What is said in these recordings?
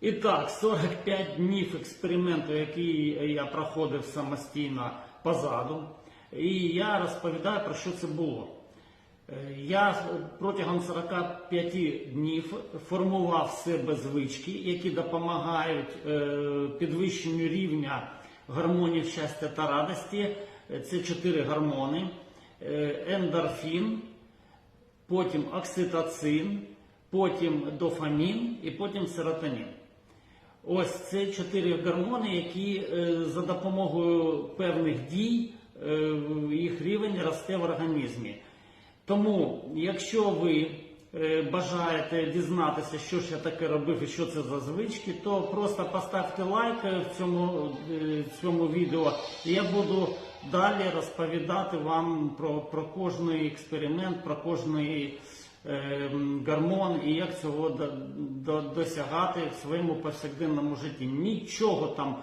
І так, 45 днів експерименту, який я проходив самостійно позаду. І я розповідаю про що це було. Е, Я протягом 45 днів формував себе звички, які допомагають е, підвищенню рівня гормонів щастя та радості. Це чотири гормони: Е, ендорфін, потім окситоцин, потім дофамін і потім серотонін. Ось це чотири гормони, які е, за допомогою певних дій е, їх рівень росте в організмі. Тому, якщо ви е, бажаєте дізнатися, що ж я таке робив і що це за звички, то просто поставте лайк в цьому, цьому відео. І я буду далі розповідати вам про, про кожний експеримент, про кожний е, гормон і як цього до- до- досягати в своєму повсякденному житті. Нічого там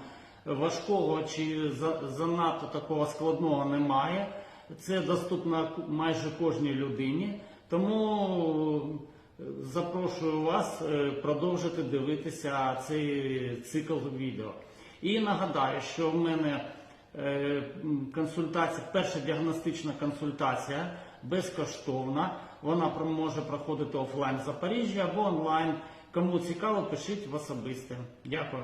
важкого чи за- занадто такого складного немає. Це доступно майже кожній людині. Тому е, запрошую вас е, продовжити дивитися цей цикл відео. І нагадаю, що в мене е, консультація, перша діагностична консультація безкоштовна. Вона може проходити офлайн в Запоріжжі або онлайн. Кому цікаво, пишіть в особисте. Дякую.